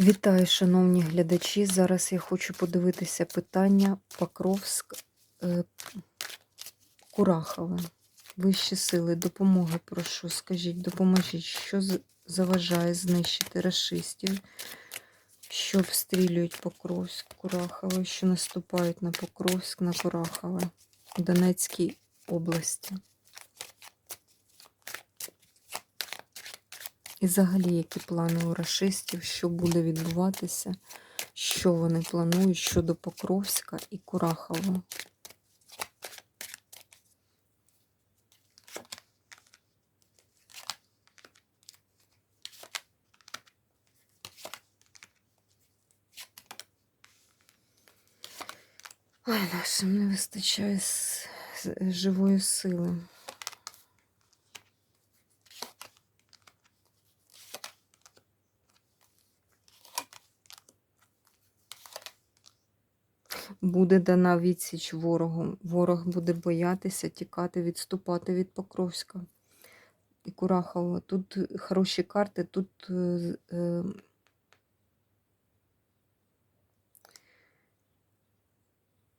Вітаю, шановні глядачі. Зараз я хочу подивитися питання Покровськ е, Курахове. Вищі сили, допомоги прошу. Скажіть, допоможіть, що заважає знищити расистів, що обстрілюють Покровськ, Курахове, що наступають на Покровськ, на Курахове, Донецькій області. І взагалі, які плани у рашистів, що буде відбуватися, що вони планують щодо Покровська і Курахова. Ой, нашим не вистачає живої сили. Буде дана відсіч ворогу. Ворог буде боятися тікати, відступати від Покровська і Курахова. Тут хороші карти, тут е, е,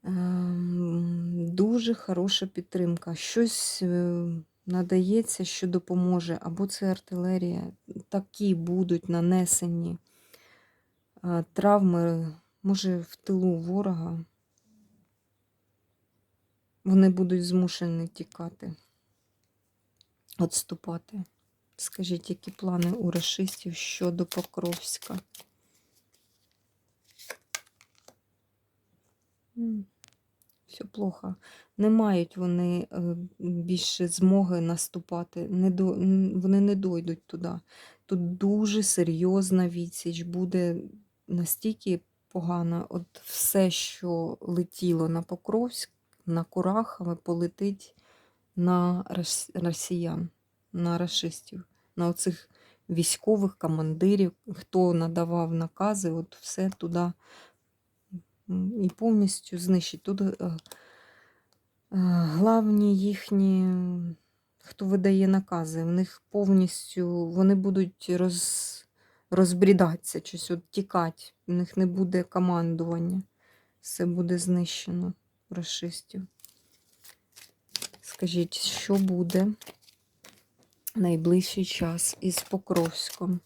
ем, дуже хороша підтримка. Щось е, надається, що допоможе, або це артилерія. Такі будуть нанесені е, травми, може, в тилу ворога. Вони будуть змушені тікати, відступати. Скажіть, які плани у рашистів щодо Покровська? Все плохо. Не мають вони е, більше змоги наступати. Не до, вони не дойдуть туди. Тут дуже серйозна відсіч буде настільки погано. От все, що летіло на Покровськ, на Курахове, полетить на росіян, на рашистів, на оцих військових командирів, хто надавав накази, от все туди і повністю знищить. Тут е, е, главні їхні, хто видає накази, в них повністю вони будуть роз, розбрідатися, щось от тікати. У них не буде командування. Все буде знищено расистів. Скажіть, що буде найближчий час із Покровськом?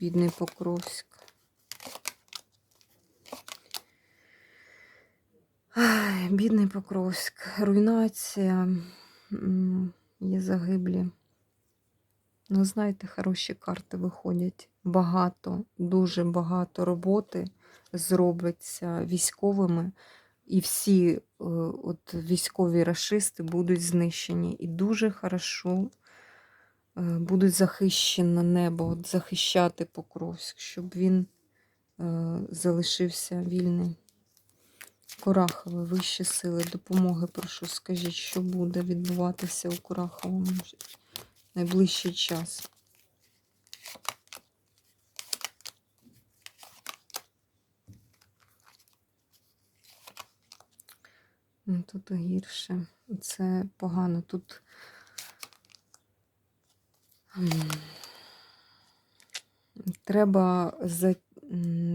Бідний Покровськ. Ай, бідний Покровськ. Руйнація. Є загиблі. Ну, знаєте, хороші карти виходять. Багато, дуже багато роботи зробиться військовими, і всі е, от, військові рашисти будуть знищені. І дуже хорошо е, буде захищено небо, от, захищати Покровськ, щоб він е, залишився вільним. Курахове, вищі сили, допомоги, прошу, скажіть, що буде відбуватися у Кураховому найближчий час. Ну, Тут гірше. Це погано. Тут треба за...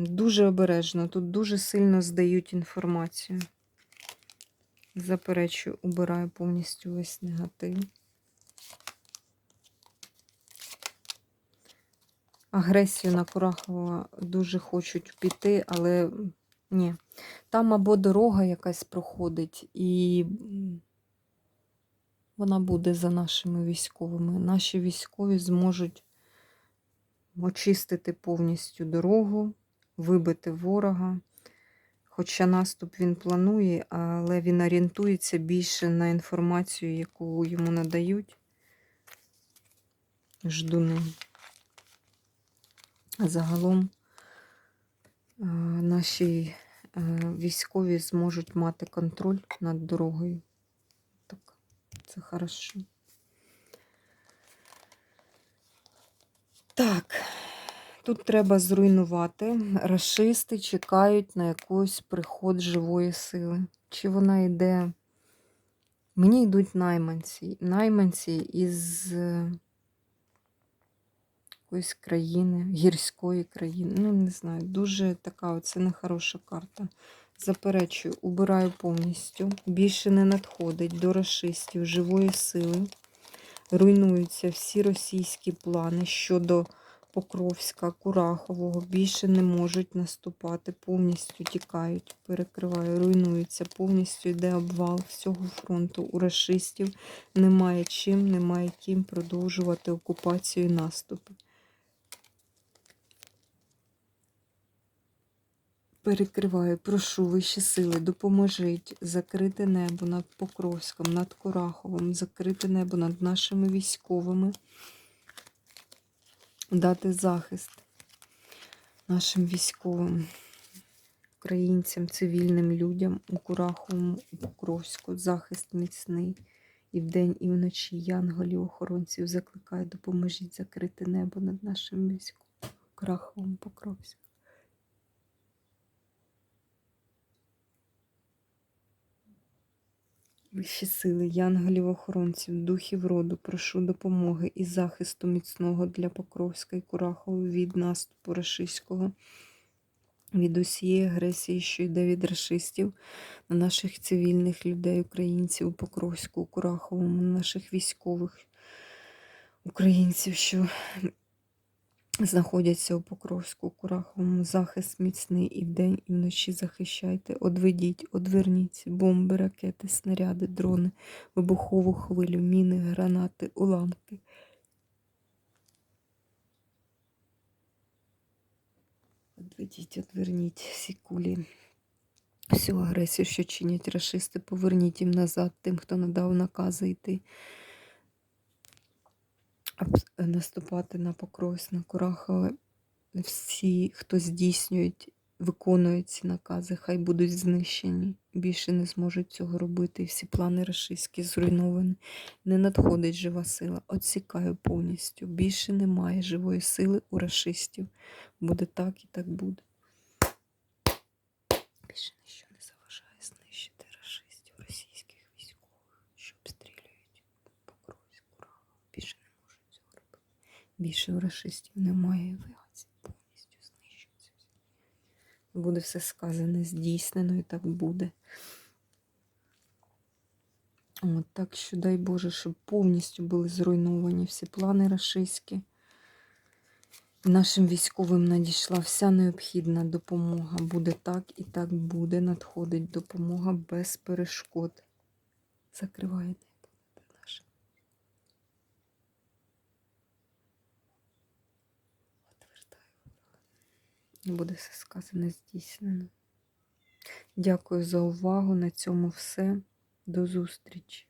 дуже обережно. Тут дуже сильно здають інформацію. Заперечую, убираю повністю весь негатив. Агресію на Курахова дуже хочуть піти, але ні. Там або дорога якась проходить, і вона буде за нашими військовими. Наші військові зможуть очистити повністю дорогу, вибити ворога. Хоча наступ він планує, але він орієнтується більше на інформацію, яку йому надають ждуни. Загалом е, наші е, військові зможуть мати контроль над дорогою. Так, це хорошо. Так, тут треба зруйнувати. Рашисти чекають на якийсь приход живої сили. Чи вона йде? Мені йдуть найманці. Найманці із е, якоїсь країни, гірської країни. Ну, не знаю, дуже така оце нехороша карта. Заперечую, убираю повністю. Більше не надходить до расистів живої сили. Руйнуються всі російські плани щодо Покровська, Курахового. Більше не можуть наступати, повністю тікають, перекриваю, руйнуються, повністю йде обвал всього фронту. У расистів немає чим, немає ким продовжувати окупацію і наступи. Перекриваю, прошу вищі сили, допоможіть закрити небо над Покровськом, над Кураховим, закрити небо над нашими військовими, дати захист нашим військовим, українцям, цивільним людям у Кураховому, у Покровську, захист міцний. І вдень, і вночі янголів, охоронців закликаю, допоможіть закрити небо над нашим військовим, Кураховим, Покровськом. Вищі сили, янголів-охоронців, духів роду, прошу допомоги і захисту міцного для Покровська і Курахова від наступу рашистського, від усієї агресії, що йде від рашистів, на наших цивільних людей, українців у Покровську, у Кураховому, на наших військових українців, що знаходяться у Покровську, Кураховому, захист міцний і вдень, і вночі захищайте. Одведіть, одверніть бомби, ракети, снаряди, дрони, вибухову хвилю, міни, гранати, уламки. Одведіть, одверніть всі кулі. Всю агресію, що чинять рашисти, поверніть їм назад, тим, хто надав накази йти наступати на Покровськ, на Курахове. Всі, хто здійснюють, виконують ці накази, хай будуть знищені. Більше не зможуть цього робити. Всі плани рашистські зруйновані. Не надходить жива сила. Отсікаю повністю. Більше немає живої сили у рашистів. Буде так і так буде. Більше ніщо не заважає знищити рашистів, російських військових, що обстрілюють Покровськ, Курахов. Більше не можуть цього робити. Більше у расистів немає авіації, повністю знищується. Буде все сказане, здійснено і так буде. От, так що дай Боже, щоб повністю були зруйновані всі плани рашистські. Нашим військовим надійшла вся необхідна допомога. Буде так і так буде. Надходить допомога без перешкод. Закриває небо над нашим. Отвертаю ворога. І буде все сказане здійснено. Дякую за увагу. На цьому все. До зустрічі.